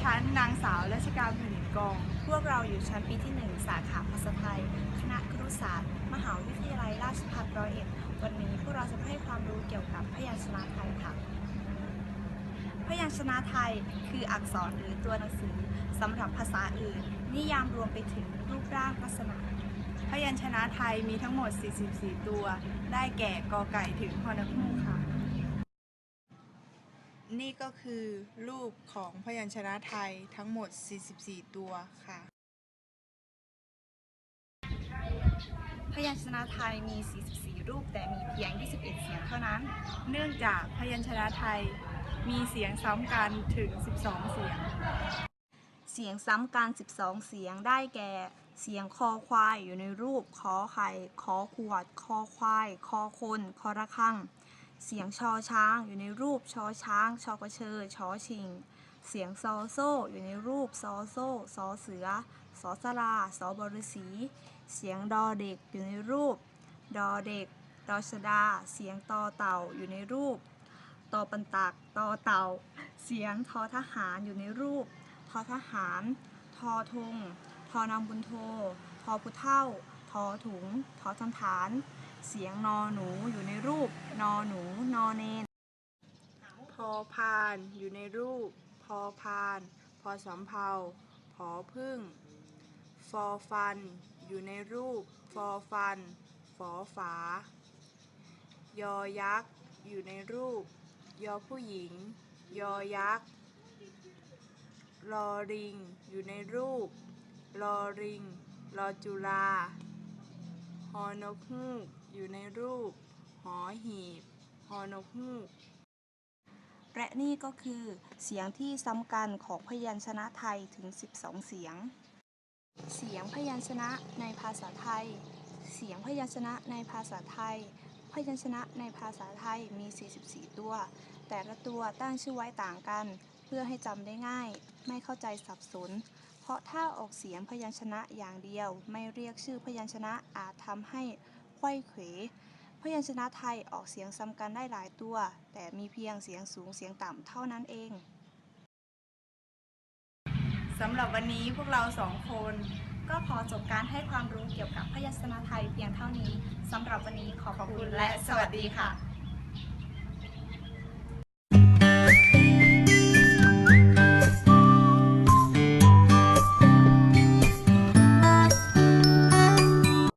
ฉันนางสาวรัชกาผินกอง พวกเราอยู่ชั้นปีที่ 1 สาขาภาษาไทย คณะครุศาสตร์ มหาวิทยาลัยราชภัฏร้อยเอ็ด วันนี้พวกเราจะให้ความรู้เกี่ยวกับพยัญชนะไทยค่ะ พยัญชนะไทยคืออักษรหรือตัวหนังสือสำหรับภาษาอื่น นิยามรวมไปถึงรูปร่างลักษณะ พยัญชนะไทยมีทั้งหมด 44 ตัว ได้แก่กอไก่ถึงฮอนกฮูกค่ะ นี่ก็คือรูปของพยัญชนะไทยทั้งหมด 44 ตัวค่ะ พยัญชนะไทยมี 44 รูปแต่มีเพียง 21 เสียงเท่านั้น เนื่องจากพยัญชนะไทยมีเสียงซ้ำกันถึง 12 เสียง เสียงซ้ำกัน 12 เสียงได้แก่ เสียงคอควายอยู่ในรูปขอไข่ขอขวด คอควาย คอคน คอระฆัง เสียงชอช้างอยู่ในรูปชอช้างชอกระเชอชอชิง เสียงซอโซ่อยู่ในรูปซอโซ่ซอเสือสอสลาสอบฤษี เสียงดอเด็กอยู่ในรูป ดอเด็ก ดอชดา เสียงตอเต่าอยู่ในรูปตอปันตักตอเต่า เสียงทอทหารอยู่ในรูป ทอทหาร ทอธงทอนำบุญโท ทอพุเท่า ทอถุง ทอทันฐาน เสียงนอหนูอยู่ในรูป นอหนู นอเนน พอพานอยู่ในรูป พอพาน พอสำเภาพอพึ่ง ฟอฟัน อยู่ในรูป ฟอฟัน ฝอฝา ยอยักษ์ อยู่ในรูป ยอผู้หญิง ยอยักษ์รอริง อยู่ในรูปรอริงรอจุลาฮอนกฮูก อยู่ในรูป หอหีบฮอนกฮูก และนี่ก็คือเสียงที่ซ้ำกันของพยัญชนะไทยถึง 12 เสียง เสียงพยัญชนะในภาษาไทย เสียงพยัญชนะในภาษาไทย พยัญชนะในภาษาไทยมี 44 ตัว แต่ละตัวตั้งชื่อไว้ต่างกัน เพื่อให้จำได้ง่าย ไม่เข้าใจสับสนเพราะถ้าออกเสียงพยัญชนะอย่างเดียว ไม่เรียกชื่อพยัญชนะอาจทำให้ ไขว้เขว พยัญชนะไทยออกเสียงซ้ำกันได้หลายตัว แต่มีเพียงเสียงสูงเสียงต่ำเท่านั้นเองสำหรับวันนี้พวกเราสองคน ก็ขอจบการให้ความรู้เกี่ยวกับพยัญชนะไทยเพียงเท่านี้สำหรับวันนี้ขอบขอบคุณและสวัสดีค่ะ